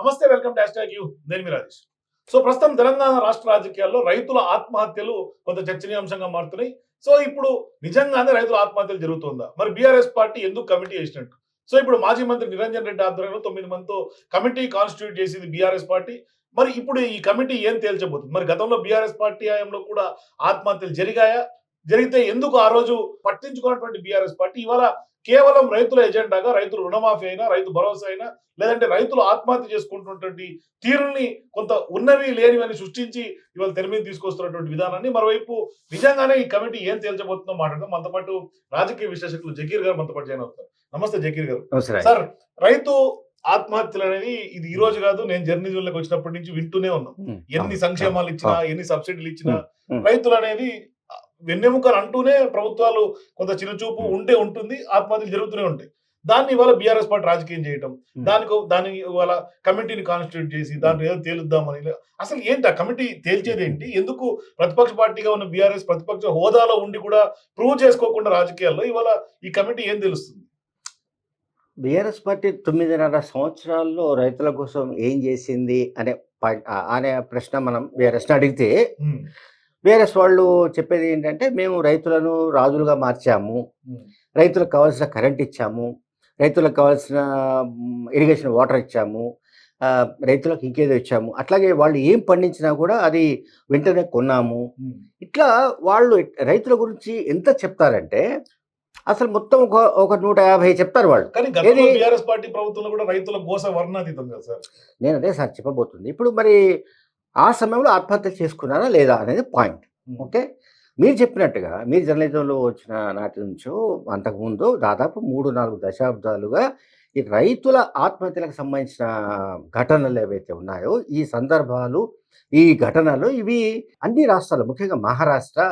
నమస్తే welcome dash tag you. నేను మీ Rajesh. So ప్రస్తుతం తెలంగాణ రాష్ట్ర రాజకీయాల్లో రైతుల ఆత్మహత్యలు కొంత చర్చనీయాంశంగా మారుతున్నాయి. సో ఇప్పుడు నిజంగానే రైతుల ఆత్మహత్యలు జరుగుతుందా? మరి బీఆర్ఎస్ పార్టీ ఎందుకు కమిటీ వేసినట్టు సో ఇప్పుడు మాజీ మంత్రి నిరంజన్ రెడ్డి ఆధ్వర్యంలో తొమ్మిది మందితో కమిటీ కాన్స్టిట్యూట్ చేసింది బీఆర్ఎస్ పార్టీ. మరి ఇప్పుడు ఈ కమిటీ ఏం తేల్చబోతుంది? మరి గతంలో బీఆర్ఎస్ పార్టీ హయాంలో కూడా ఆత్మహత్యలు జరిగాయా? జరిగితే ఎందుకు ఆ రోజు పట్టించుకున్నటువంటి బీఆర్ఎస్ పార్టీ? ఇవాళ కేవలం రైతుల ఎజెండాగా రైతులు రుణమాఫీ అయినా రైతు భరోసా అయినా లేదంటే రైతులు ఆత్మహత్య చేసుకుంటున్నటువంటి తీరుల్ని కొంత ఉన్నవి లేనివని సృష్టించి ఇవాళ తెర మీద తీసుకొస్తున్నటువంటి విధానాన్ని మరోవైపు నిజంగానే ఈ కమిటీ ఏం తేల్చబోతుందో మాట్లాడదాం. మనతో పాటు రాజకీయ విశ్లేషకులు జకీర్ గారు మనతో పాటు జాయిన్ అవుతారు. నమస్తే జకీర్ గారు. సార్ రైతు ఆత్మహత్యలు అనేది ఇది ఈ రోజు కాదు నేను జర్నలిజంలోకి వచ్చినప్పటి నుంచి వింటూనే ఉన్నాం. ఎన్ని సంక్షేమాలు ఇచ్చినా ఎన్ని సబ్సిడీలు ఇచ్చినా. రైతులు అనేది వెన్నెముకలు అంటూనే ప్రభుత్వాలు కొంత చిరుచూపు. ఉంటే ఉంటుంది ఆత్మహత్యలు జరుగుతూనే ఉంటాయి. దాన్ని ఇవాళ బీఆర్ఎస్ పార్టీ రాజకీయం చేయటం. దానికి దాని ఇవాళ కమిటీని కాన్స్టిట్యూట్ చేసి దాంట్లో ఏదో తేలుద్దామని అసలు ఏంటి ఆ కమిటీ తేల్చేది ఏంటి ఎందుకు ప్రతిపక్ష పార్టీగా ఉన్న బీఆర్ఎస్ ప్రతిపక్ష హోదాలో ఉండి కూడా ప్రూవ్ చేసుకోకుండా రాజకీయాల్లో ఇవాళ ఈ కమిటీ ఏం తెలుస్తుంది? బీఆర్ఎస్ పార్టీ తొమ్మిదిన్నర సంవత్సరాల్లో రైతుల కోసం ఏం చేసింది అనే అనే ప్రశ్న మనం బీఆర్ఎస్ని అడిగితే బీఆర్ఎస్ వాళ్ళు చెప్పేది ఏంటంటే మేము రైతులను రాజులుగా మార్చాము. రైతులకు కావాల్సిన కరెంట్ ఇచ్చాము. రైతులకు కావాల్సిన ఇరిగేషన్ వాటర్ ఇచ్చాము. రైతులకు ఇంకేదో ఇచ్చాము. అట్లాగే వాళ్ళు ఏం పండించినా కూడా అది వెంటనే కొన్నాము. ఇట్లా వాళ్ళు రైతుల గురించి ఎంత చెప్తారంటే అసలు మొత్తం ఒక ఒక నూట యాభై చెప్తారు వాళ్ళు. బీఆర్ఎస్ పార్టీ ప్రభుత్వంలో కూడా రైతుల గోస వర్ణాతీతం కదా సార్? నేను అదే సార్ చెప్పబోతుంది. ఇప్పుడు మరి ఆ సమయంలో ఆత్మహత్య చేసుకున్నారా లేదా అనేది పాయింట్. ఓకే? మీరు చెప్పినట్టుగా మీరు జర్నలిజంలో వచ్చిన నాటి నుంచో అంతకుముందు దాదాపు మూడు నాలుగు దశాబ్దాలుగా ఈ రైతుల ఆత్మహత్యలకు సంబంధించిన ఘటనలు ఏవైతే ఉన్నాయో ఈ సందర్భాలు ఈ ఘటనలు ఇవి అన్ని రాష్ట్రాలు ముఖ్యంగా మహారాష్ట్ర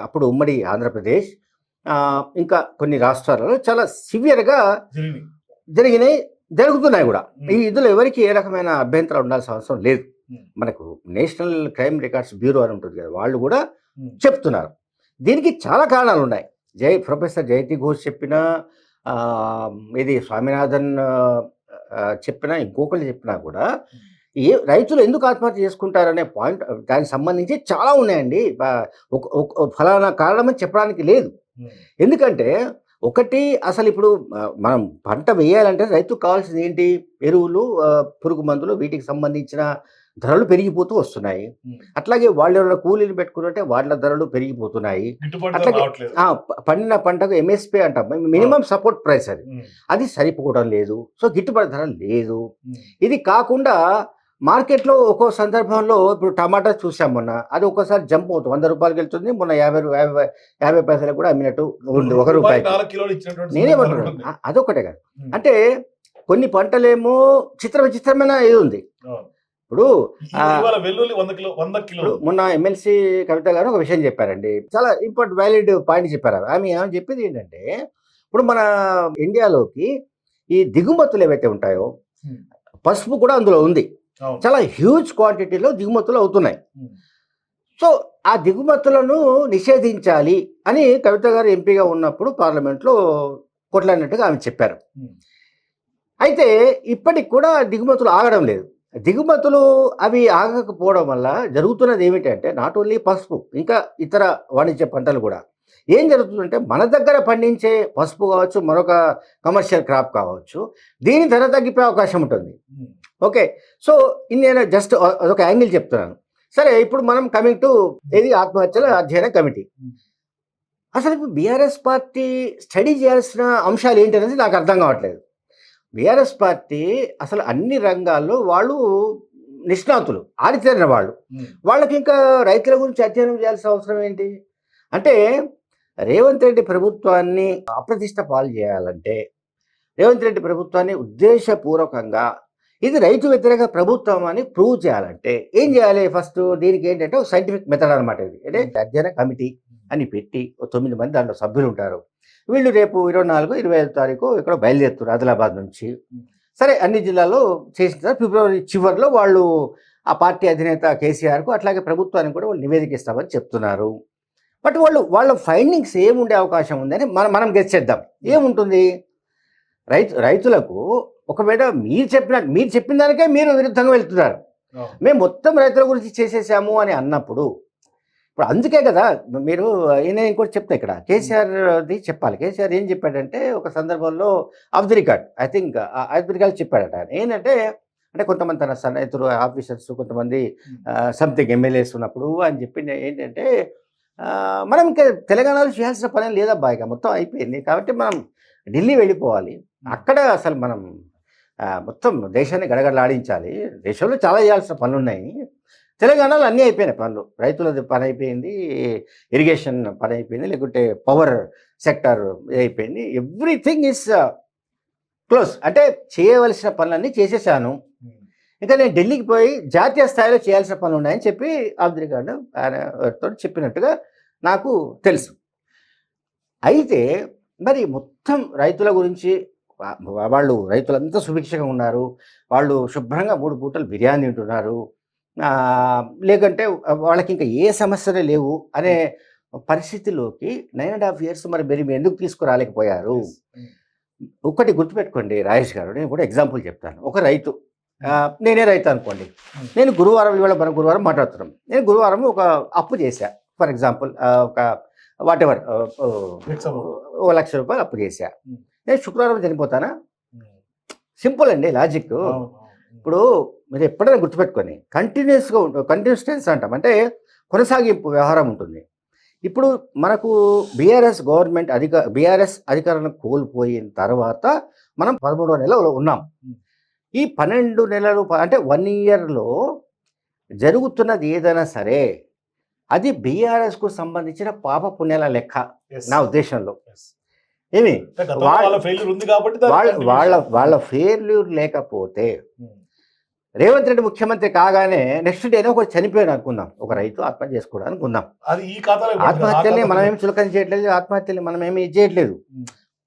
అప్పుడు ఉమ్మడి ఆంధ్రప్రదేశ్ ఇంకా కొన్ని రాష్ట్రాలలో చాలా సివియర్గా జరిగినాయి. జరుగుతున్నాయి కూడా. ఈ ఇందులో ఎవరికి ఏ రకమైన అభ్యంతరం ఉండాల్సిన అవసరం లేదు. మనకు నేషనల్ క్రైమ్ రికార్డ్స్ బ్యూరో అని ఉంటుంది కదా వాళ్ళు కూడా చెప్తున్నారు. దీనికి చాలా కారణాలు ఉన్నాయి. జై ప్రొఫెసర్ జయతి ఘోష్ చెప్పిన ఇది స్వామినాథన్ చెప్పినా ఇంకొకరు చెప్పినా కూడా ఏ రైతులు ఎందుకు ఆత్మహత్య చేసుకుంటారనే పాయింట్ దానికి సంబంధించి చాలా ఉన్నాయండి. ఫలానా కారణం అని చెప్పడానికి లేదు. ఎందుకంటే ఒకటి అసలు ఇప్పుడు మనం పంట వేయాలంటే రైతుకు కావాల్సింది ఏంటి? ఎరువులు పురుగు మందులు వీటికి సంబంధించిన ధరలు పెరిగిపోతూ వస్తున్నాయి. అట్లాగే వాళ్ళు ఎవరైనా కూలీని పెట్టుకుంటే వాళ్ళ ధరలు పెరిగిపోతున్నాయి. అట్లాగే- పండిన పంటకు ఎంఎస్పి అంటాం. మినిమం సపోర్ట్ ప్రైస్ అది. అది సరిపోవడం లేదు. సో గిట్టుబాటు ధర లేదు. ఇది కాకుండా మార్కెట్లో ఒక్కో సందర్భంలో ఇప్పుడు టమాటా చూసాం మొన్న. అది ఒక్కోసారి జంప్ అవుతుంది. వంద రూపాయలకి వెళ్తుంది. మొన్న యాభై యాభై యాభై పైసలకు కూడా అమ్మినట్టు ఉంది. ఒక రూపాయి రూపాయి నాలుగు కిలోలు ఇచ్చినటువంటి నేనే సందర్భాలు పట్టుకున్నాను ఉన్నాయి. అ- అదొకటే కాదు. అంటే కొన్ని పంటలేమో చిత్ర విచిత్రమైన ఇది ఉంది. ఇప్పుడు ఈ- ఇవాళ వెల్లుల్లి వంద కిలో వంద కిలో. ఇప్పుడు మొన్న ఎమ్మెల్సీ కవిత గారు ఒక విషయం చెప్పారండి. చాలా ఇంపార్టెంట్ వ్యాలిడ్ పాయింట్ చెప్పారు. ఆమె ఆమె చెప్పేది ఏంటంటే ఇప్పుడు మన ఇండియాలోకి ఈ దిగుమతులు ఏవైతే ఉంటాయో పసుపు కూడా అందులో ఉంది. చాలా హ్యూజ్ క్వాంటిటీలో దిగుమతులు అవుతున్నాయి. సో ఆ దిగుమతులను నిషేధించాలి అని కవిత గారు ఎంపీగా ఉన్నప్పుడు పార్లమెంట్లో కొట్లాడినట్టుగా ఆమె చెప్పారు. అయితే ఇప్పటికి కూడా దిగుమతులు ఆగడం లేదు. దిగుమతులు అవి ఆగకపోవడం వల్ల జరుగుతున్నది ఏమిటంటే నాట్ ఓన్లీ పసుపు ఇంకా ఇతర వాణిజ్య పంటలు కూడా. ఏం జరుగుతుందంటే మన దగ్గర పండించే పసుపు కావచ్చు మరొక కమర్షియల్ క్రాప్ కావచ్చు దీని ధర తగ్గిపోయే అవకాశం ఉంటుంది. ఉమ్, ఓకే. సో ఇది నేను జస్ట్ అదొక యాంగిల్ చెప్తున్నాను. సరే ఇప్పుడు మనం కమింగ్ టు ఏది? ఆత్మహత్యల అధ్యయన కమిటీ. అసలు ఇప్పుడు బీఆర్ఎస్ పార్టీ స్టడీ చేయాల్సిన అంశాలు ఏంటి అనేది నాకు అర్థం కావట్లేదు. బీఆర్ఎస్ పార్టీ అసలు అన్ని రంగాల్లో వాళ్ళు నిష్ణాతులు ఆరితేరిన వాళ్ళు. వాళ్ళకి ఇంకా రైతుల గురించి అధ్యయనం చేయాల్సిన అవసరం ఏంటి? అంటే రేవంత్ రెడ్డి ప్రభుత్వాన్ని అప్రతిష్ట పాలు చేయాలంటే రేవంత్ రెడ్డి ప్రభుత్వాన్ని ఉద్దేశపూర్వకంగా ఇది రైతు వ్యతిరేక ప్రభుత్వం అని ప్రూవ్ చేయాలంటే ఏం చేయాలి ఫస్ట్? దీనికి ఏంటంటే ఒక సైంటిఫిక్ మెథడ్ అనమాట ఇది. అంటే అధ్యయన కమిటీ అని పెట్టి తొమ్మిది మంది దాంట్లో సభ్యులు ఉంటారు. వీళ్ళు రేపు ఇరవై నాలుగు ఇరవై ఐదు తారీఖు ఇక్కడ బయలుదేరుతారు ఆదిలాబాద్ నుంచి. సరే అన్ని జిల్లాల్లో చేసిన తర్వాత ఫిబ్రవరి చివరిలో వాళ్ళు ఆ పార్టీ అధినేత కేసీఆర్కు అట్లాగే ప్రభుత్వానికి కూడా వాళ్ళు నివేదిక ఇస్తామని చెప్తున్నారు. బట్ వాళ్ళు వాళ్ళ ఫైండింగ్స్ ఏముండే అవకాశం ఉందని మనం మనం గెస్ చేద్దాం. ఏముంటుంది? రైతు రైతులకు ఒకవేళ మీరు చెప్పిన మీరు చెప్పిన దానికే మీరు విరుద్ధంగా వెళ్తున్నారు. మేము మొత్తం రైతుల గురించి చేసేసాము అని అన్నప్పుడు ఇప్పుడు అందుకే కదా మీరు ఈయన ఇంకోటి చెప్తా ఇక్కడ. కేసీఆర్ది చెప్పాలి. కేసీఆర్ ఏం చెప్పాడంటే ఒక సందర్భంలో off the record I think off the record చెప్పాడట. ఏంటంటే అంటే కొంతమంది తన సన్నిహితులు ఆఫీసర్స్ కొంతమంది సంథింగ్ ఎమ్మెల్యేస్ ఉన్నప్పుడు అని చెప్పింది ఏంటంటే మనం ఇంకా తెలంగాణలో చేయాల్సిన పని లేదబ్బా ఇక. మొత్తం అయిపోయింది. కాబట్టి మనం ఢిల్లీ వెళ్ళిపోవాలి. అక్కడ అసలు మనం మొత్తం దేశాన్ని గడగడలాడించాలి. దేశంలో చాలా చేయాల్సిన పనులు ఉన్నాయి తెలంగాణలో అన్నీ అయిపోయినాయి పనులు. రైతులది పని అయిపోయింది ఇరిగేషన్ పని అయిపోయింది లేకుంటే పవర్ సెక్టర్ అయిపోయింది. ఎవ్రీథింగ్ ఇస్ క్లోజ్ అంటే చేయవలసిన పనులన్నీ చేసేసాను. ఇంకా నేను ఢిల్లీకి పోయి జాతీయ స్థాయిలో చేయాల్సిన పనులు ఉన్నాయని చెప్పి అబ్దుల్ గారు ఆయనతో చెప్పినట్టుగా నాకు తెలుసు. అయితే మరి మొత్తం రైతుల గురించి వాళ్ళు రైతులంతా సుభిక్షంగా ఉన్నారు. వాళ్ళు శుభ్రంగా మూడు పూటలు బిర్యానీ తింటున్నారు. లేకంటే వాళ్ళకి ఇంకా ఏ సమస్యలు లేవు అనే పరిస్థితిలోకి నైన్ అండ్ హాఫ్ ఇయర్స్ మరి మీరు ఎందుకు తీసుకురాలేకపోయారు? ఒకటి గుర్తుపెట్టుకోండి రాజేష్ గారు నేను కూడా ఎగ్జాంపుల్ చెప్తాను. ఒక రైతు ఆ, నేనే రైతు అనుకోండి. నేను గురువారం ఇవాళ మనం గురువారం మాట్లాడుతున్నాం. నేను గురువారం ఒక అప్పు చేశా. ఫర్ ఎగ్జాంపుల్ ఒక వాట్ ఎవర్ ఓ లక్ష రూపాయలు అప్పు చేశా. Hmm. నేను శుక్రవారం చనిపోతానా? సింపుల్ అండి లాజిక్ ఇప్పుడు మీరు ఎప్పుడైనా గుర్తుపెట్టుకొని కంటిన్యూస్గా ఉంటుంది కంటిన్యూస్ అంటాం. అంటే కొనసాగింపు వ్యవహారం ఉంటుంది. ఇప్పుడు మనకు బీఆర్ఎస్ గవర్నమెంట్ అధిక బీఆర్ఎస్ అధికారాన్ని కోల్పోయిన తర్వాత మనం పదమూడవ నెలలో ఉన్నాం. Hmm. ఈ పన్నెండు నెలలు అంటే వన్ ఇయర్లో జరుగుతున్నది ఏదైనా సరే అది బీఆర్ఎస్కు సంబంధించిన పాప పుణ్యాల లెక్క నా ఉద్దేశంలో. ఏమి? వాళ్ళ- వాళ్ళ ఫెయిల్యూర్ ఉంది కాబట్టి దాని వాళ్ళ ఫెయిల్యూర్ లేకపోతే ఉమ్. రేవంత్ రెడ్డి ముఖ్యమంత్రి కాగానే నెక్స్ట్ డేనే ఒకటి చనిపోయాడు అనుకుందాం. ఒక రైతు ఆత్మహత్య చేసుకోవడం అనుకుందాం అది ఈ. ఆత్మహత్యల్ని ఆ మనం ఖాతాలో ఏమి చులకన చేయట్లేదు ఆత్మహత్యల్ని మనం ఏమి ఇది చేయట్లేదు.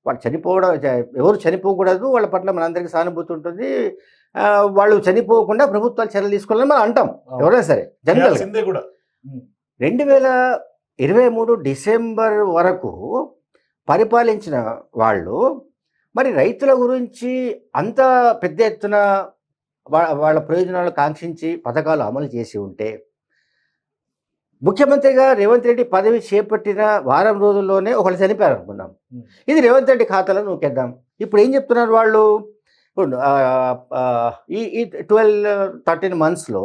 వాళ్ళు చనిపోవడం ఎవరు చనిపోకూడదు వాళ్ళ పట్ల మనందరికీ సానుభూతి ఉంటుంది. వాళ్ళు చనిపోకుండా ప్రభుత్వాలు చర్యలు తీసుకోవాలని మనం అంటాం. ఎవరైనా సరే జనరల్ కూడా. రెండు వేల ఇరవై మూడు డిసెంబర్ వరకు పరిపాలించిన వాళ్ళు మరి రైతుల గురించి అంత పెద్ద ఎత్తున వాళ్ళ ప్రయోజనాలు కాంక్షించి పథకాలు అమలు చేసి ఉంటే ముఖ్యమంత్రిగా రేవంత్ రెడ్డి పదవి చేపట్టిన వారం రోజుల్లోనే ఒకళ్ళు చనిపోయారు అనుకుందాం ఉమ్. ఇది రేవంత్ రెడ్డి ఖాతాలో నూకేద్దాం. ఇప్పుడు ఏం చెప్తున్నారు వాళ్ళు? ఈ ఈ ట్వెల్వ్ థర్టీన్ మంత్స్లో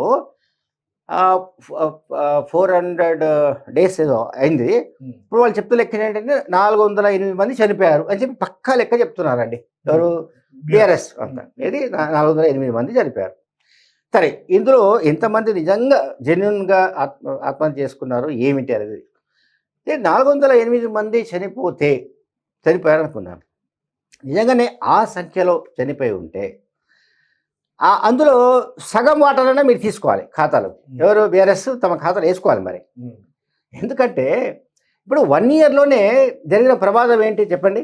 ఫోర్ హండ్రెడ్ డేస్ ఏదో అయింది. ఇప్పుడు వాళ్ళు చెప్తున్న లెక్క ఏంటంటే నాలుగు వందల ఎనిమిది మంది చనిపోయారు అని చెప్పి పక్కా లెక్క చెప్తున్నారండి. ఎవరు? బీఆర్ఎస్ అంత. ఇది నాలుగు వందల ఎనిమిది మంది చనిపోయారు. సరే ఇందులో ఎంతమంది నిజంగా జెన్యున్గా ఆత్మ ఆత్మహత్య చేసుకున్నారు ఏమిటి అనేది నాలుగు వందల ఎనిమిది మంది చనిపోతే చనిపోయారు అనుకున్నాం నిజంగానే ఆ సంఖ్యలో చనిపోయి ఉంటే ఆ అందులో సగం వాటాలన్నా మీరు తీసుకోవాలి ఖాతాలో. ఎవరు? బీఆర్ఎస్ తమ ఖాతాలో వేసుకోవాలి మరి. ఎందుకంటే ఇప్పుడు వన్ ఇయర్లోనే జరిగిన ప్రమాదం ఏంటి చెప్పండి.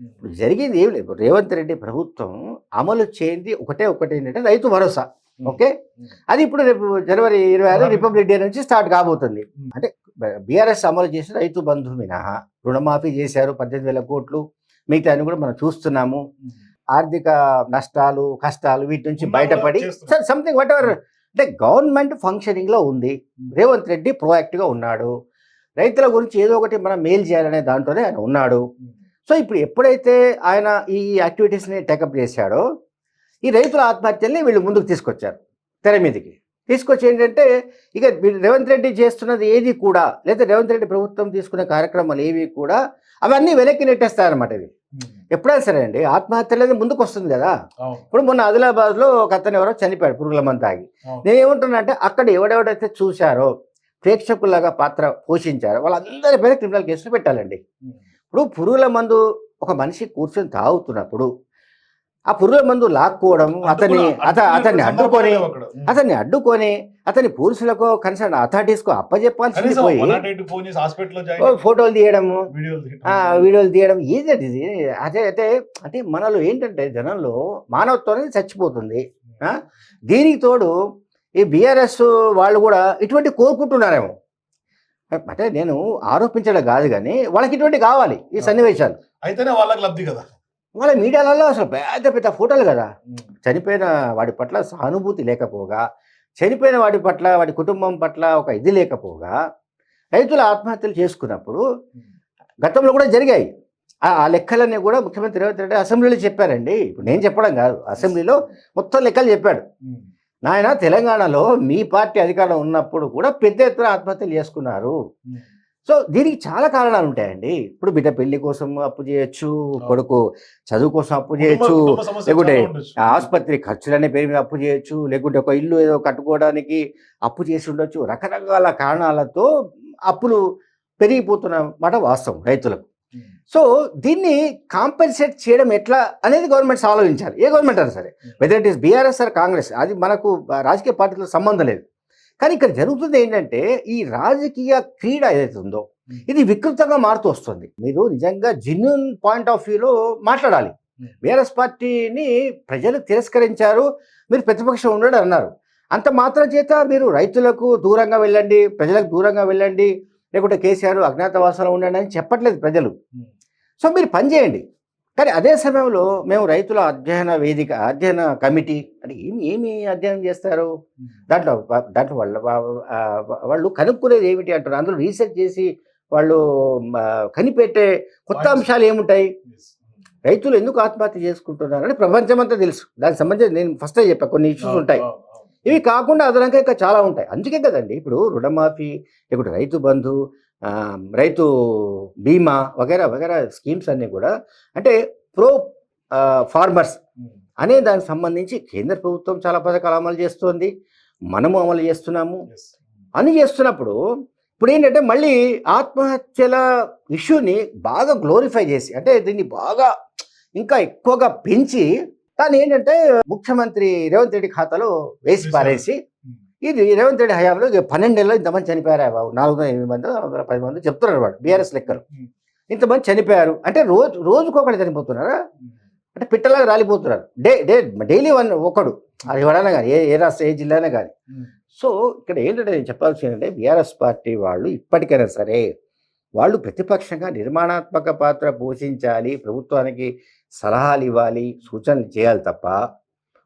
ఇప్పుడు జరిగింది ఏం లేదు. రేవంత్ రెడ్డి ప్రభుత్వం అమలు చేయింది ఒకటే ఒకటి ఏంటంటే రైతు భరోసా. ఓకే? అది ఇప్పుడు రేపు జనవరి ఇరవై ఆరు రిపబ్లిక్ డే నుంచి స్టార్ట్ కాబోతుంది. అంటే బీఆర్ఎస్ అమలు చేసిన రైతు బంధు మినహా రుణమాఫీ చేశారు పద్దెనిమిది వేల కోట్లు మిగతా అన్ని కూడా మనం చూస్తున్నాము. ఆర్థిక నష్టాలు కష్టాలు వీటి నుంచి బయటపడి. సంథింగ్ వాట్ ఎవర్ అంటే గవర్నమెంట్ ఫంక్షనింగ్లో ఉంది. రేవంత్ రెడ్డి proactive గా ఉన్నాడు. రైతుల గురించి ఏదో ఒకటి మనం మేలు చేయాలనే దాంట్లోనే ఆయన ఉన్నాడు. సో ఇప్పుడు ఎప్పుడైతే ఆయన ఈ యాక్టివిటీస్ని టేకప్ చేశాడో ఈ రైతుల ఆత్మహత్యల్ని వీళ్ళు ముందుకు తీసుకొచ్చారు తెర మీదకి తీసుకొచ్చి ఏంటంటే ఇక రేవంత్ రెడ్డి చేస్తున్నది ఏది కూడా లేదా రేవంత్ రెడ్డి ప్రభుత్వం తీసుకునే కార్యక్రమాలు ఏవి కూడా అవన్నీ వెనక్కి నెట్టేస్తాయన్నమాట ఇది ఉమ్. ఎప్పుడైనా సరే అండి ఆత్మహత్య అనేది ముందుకు వస్తుంది కదా ఇప్పుడు మొన్న ఆదిలాబాద్లో ఒక అతను ఎవరో చనిపోయాడు పురుగుల మంది తాగి అవును. నేను ఏమంటున్నా అంటే అక్కడ ఎవడెవడైతే చూశారో ప్రేక్షకుల్లాగా పాత్ర పోషించారో వాళ్ళందరి పైన క్రిమినల్ కేసులు పెట్టాలండి. ఇప్పుడు పురుగుల మందు ఒక మనిషి కూర్చొని తాగుతున్నప్పుడు ఆ పురుగుల మందు లాక్కోవడం అతన్ని అత అతన్ని అడ్డుకొని. అతన్ని అడ్డుకొని అతని పురుషులకు కన్సర్న్ అథారిటీస్కు అప్పజెప్పాల్సింది కనీసం పోయి ఫోటోలు తీయడము వీడియోలు ఆ, వీడియోలు తీయడం ఏది అది ఇది? అదే అయితే అంటే మనలో ఏంటంటే జనంలో మానవత్వం అనేది చచ్చిపోతుంది ఆ? దీనికి తోడు ఈ బీఆర్ఎస్ వాళ్ళు కూడా ఇటువంటి కోరుకుంటున్నారేమో అంటే నేను ఆరోపించడం కాదు కానీ వాళ్ళకి ఇటువంటి కావాలి ఈ సన్నివేశాలు. అయితేనే వాళ్ళకి లబ్ధి కదా. వాళ్ళ మీడియాలలో అసలు పెద్ద పెద్ద ఫోటోలు కదా. చనిపోయిన వాడి పట్ల సానుభూతి లేకపోగా చనిపోయిన వాడి పట్ల వాడి కుటుంబం పట్ల ఒక ఇది లేకపోగా రైతులు ఆత్మహత్యలు చేసుకున్నప్పుడు గతంలో కూడా జరిగాయి. ఆ లెక్కలన్నీ కూడా ముఖ్యమంత్రి రేవంత్ రెడ్డి అసెంబ్లీలో చెప్పారండి. ఇప్పుడు నేను చెప్పడం కాదు అసెంబ్లీలో మొత్తం లెక్కలు చెప్పాడు. నాయన తెలంగాణలో మీ పార్టీ అధికారంలో ఉన్నప్పుడు కూడా పెద్ద ఎత్తున ఆత్మహత్యలు చేసుకున్నారు. సో దీనికి చాలా కారణాలు ఉంటాయండి. ఇప్పుడు బిడ్డ పెళ్ళి కోసం అప్పు చేయొచ్చు కొడుకు చదువు కోసం అప్పు చేయొచ్చు లేకుంటే ఆసుపత్రి ఖర్చులనే పేరు మీద అప్పు చేయొచ్చు లేకుంటే ఒక ఇల్లు ఏదో కట్టుకోవడానికి అప్పు చేసి ఉండొచ్చు. రకరకాల కారణాలతో అప్పులు పెరిగిపోతున్న మాట వాస్తవం రైతులకు. సో దీన్ని కాంపెన్సేట్ చేయడం ఎట్లా అనేది గవర్నమెంట్స్ ఆలోచించాలి. ఏ గవర్నమెంట్ అయినా సరే. Whether it is BRS or Congress అది మనకు రాజకీయ పార్టీతో సంబంధం లేదు. కానీ ఇక్కడ జరుగుతుంది ఏంటంటే ఈ రాజకీయ క్రీడ ఏదైతే ఉందో ఇది వికృతంగా మారుతూ వస్తుంది. మీరు నిజంగా జెన్యున్ పాయింట్ ఆఫ్ వ్యూలో మాట్లాడాలి. Hmm. బీఆర్ఎస్ పార్టీని ప్రజలు తిరస్కరించారు మీరు ప్రతిపక్షం ఉండడం అన్నారు అంత మాత్రం చేత మీరు రైతులకు దూరంగా వెళ్ళండి ప్రజలకు దూరంగా వెళ్ళండి లేకుంటే కేసీఆర్ అజ్ఞాతవాసంలో ఉండండి అని చెప్పట్లేదు ప్రజలు. సో మీరు పని చేయండి. కానీ అదే సమయంలో మేము రైతుల అధ్యయన వేదిక అధ్యయన కమిటీ అంటే ఏమి ఏమి అధ్యయనం చేస్తారు? దాంట్లో దాంట్లో వాళ్ళ వాళ్ళు కనుక్కునేది ఏమిటి అంటారు? అందులో రీసెర్చ్ చేసి వాళ్ళు కనిపెట్టే కొత్త. అంశాలు ఏముంటాయి? రైతులు ఎందుకు ఆత్మహత్య చేసుకుంటున్నారని ప్రపంచమంతా తెలుసు. దానికి సంబంధించి నేను ఫస్టే చెప్పా కొన్ని ఇష్యూస్ ఉంటాయి. ఇవి కాకుండా అదనంగా ఇంకా చాలా ఉంటాయి. అందుకే కదండి ఇప్పుడు రుణమాఫీ లేకుంటే రైతు బంధు రైతు బీమా వగేరా వగేరా స్కీమ్స్ అన్నీ కూడా అంటే ప్రో ఫార్మర్స్ అనే దానికి సంబంధించి కేంద్ర ప్రభుత్వం చాలా పథకాలు అమలు చేస్తోంది. మనము అమలు చేస్తున్నాము. అని చేస్తున్నప్పుడు ఇప్పుడు ఏంటంటే మళ్ళీ ఆత్మహత్యల ఇష్యూని బాగా గ్లోరిఫై చేసి అంటే దీన్ని బాగా ఇంకా ఎక్కువగా పెంచి దాన్ని ఏంటంటే ముఖ్యమంత్రి రేవంత్ రెడ్డి ఖాతాలో వేసి. పారేసి ఇది రేవంత్ రెడ్డి హయాంలో ఇక పన్నెండేళ్ళు ఇంతమంది చనిపోయారా బాబు? నాలుగు వందల ఎనిమిది మంది నాలుగు వందల పది మంది చెప్తున్నారు వాడు బీఆర్ఎస్ లెక్కలు. ఇంతమంది చనిపోయారు. అంటే రోజు రోజుకొకటి చనిపోతున్నారా? అంటే పిట్టలాగా రాలిపోతున్నారు. డే డే డైలీ వన్ ఒకడు. అది ఎవరైనా కానీ ఏ ఏ రాష్ట్ర ఏ జిల్లానే కానీ. సో ఇక్కడ ఏంటంటే నేను చెప్పాల్సి ఏంటంటే బీఆర్ఎస్ పార్టీ వాళ్ళు ఇప్పటికైనా సరే వాళ్ళు ప్రతిపక్షంగా నిర్మాణాత్మక పాత్ర పోషించాలి ప్రభుత్వానికి సలహాలు ఇవ్వాలి సూచనలు చేయాలి తప్ప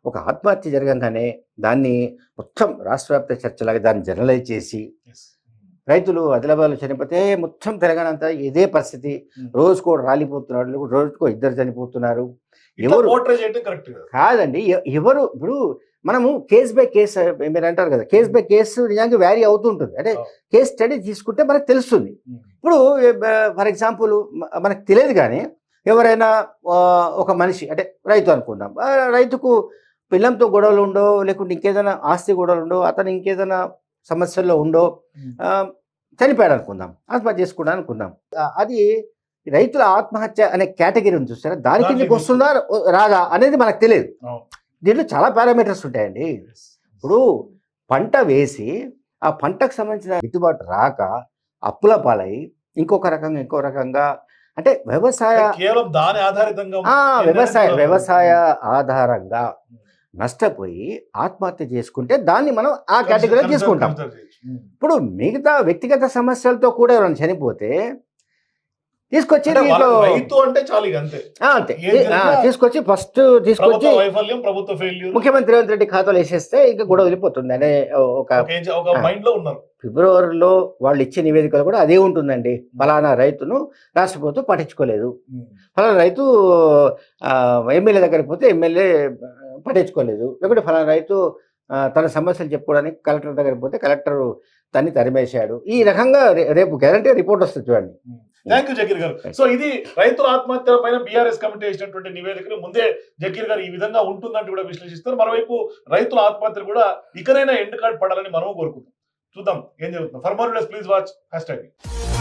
ఒక ఆత్మహత్య జరగంగానే దాన్ని మొత్తం రాష్ట్ర వ్యాప్త చర్చలాగా దాన్ని జనరలైజ్ చేసి రైతులు ఆదిలాబాద్లో చనిపోతే మొత్తం తెలంగాణ అంతా ఇదే పరిస్థితి. రోజుకో రాలిపోతున్నాడు రోజుకో ఇద్దరు చనిపోతున్నారు. ఎవరు కాదండి ఎవరు ఇప్పుడు మనము కేస్ బై కేస్ మీరు అంటారు కదా కేస్ బై కేసు నిజంగా వ్యారీ అవుతుంటుంది. అంటే. కేస్ స్టడీ తీసుకుంటే మనకు తెలుస్తుంది. ఇప్పుడు ఫర్ ఎగ్జాంపుల్ మనకు తెలియదు కానీ ఎవరైనా ఒక మనిషి అంటే రైతు అనుకుందాం. రైతుకు పిల్లంతో గొడవలు ఉండో లేకుంటే ఇంకేదైనా ఆస్తి గొడవలు ఉండో అతను ఇంకేదైనా సమస్యల్లో ఉండో చనిపోయాడు అనుకుందాం. ఆత్మహత్య చేసుకున్నాడు అనుకుందాం. అది రైతుల ఆత్మహత్య అనే కేటగిరీ ఉంది చూస్తారా దాని కిందకి వస్తుందా రాదా అనేది మనకు తెలియదు. దీంట్లో చాలా పారామీటర్స్ ఉంటాయండి. ఇప్పుడు పంట వేసి ఆ పంటకు సంబంధించిన గిట్టుబాటు రాక అప్పుల పాలై ఇంకొక రకంగా ఇంకో రకంగా అంటే వ్యవసాయ కేవలం దాని ఆధారితంగా వ్యవసాయ వ్యవసాయ ఆధారంగా నష్టపోయి ఆత్మహత్య చేసుకుంటే దాన్ని మనం ఆ కేటగిరీలో తీసుకుంటాం. ఇప్పుడు మిగతా వ్యక్తిగత సమస్యలతో కూడా ఎవరైనా చనిపోతే తీసుకొచ్చి అంటే రైతు చాలు అంతే. తీసుకొచ్చి ఫస్ట్ తీసుకొచ్చి వైఫల్యం ప్రభుత్వ ఫెయిల్యూర్ ముఖ్యమంత్రి రేవంత్ రెడ్డి ఖాతాలో వేసేస్తే ఇంకా గొడవ వదిలిపోతుంది. అనే ఒక. మైండ్లో ఉన్నారు. ఫిబ్రవరిలో వాళ్ళు ఇచ్చే నివేదికలు కూడా అదే ఉంటుందండి. ఫలానా రైతును రాష్ట్ర ప్రభుత్వం పట్టించుకోలేదు ఫలానా రైతు ఎమ్మెల్యే దగ్గరికి పోతే ఎమ్మెల్యే పట్టించుకోలేదు. లేకుంటే ఫలానా రైతు తన సమస్యలు చెప్పుకోవడానికి కలెక్టర్ దగ్గరికి పోతే కలెక్టర్ తన్ని తరిమేశాడు. ఈ రకంగా రేపు గ్యారంటీ రిపోర్ట్ వస్తుంది చూడండి. థ్యాంక్ యూ జకీర్ గారు. సో ఇది రైతుల ఆత్మహత్యల పైన బీఆర్ఎస్ కమిటీ వేసినటువంటి నివేదికను ముందే జకీర్ గారు ఈ విధంగా ఉంటుందంటూ కూడా విశ్లేషిస్తారు మరోవైపు రైతుల ఆత్మహత్యలు కూడా ఇకనైనా ఎండ్ కార్డ్ పడాలని మనము కోరుకుందాం చూద్దాం ఏం జరుగుతుంది. For more please watch hashtag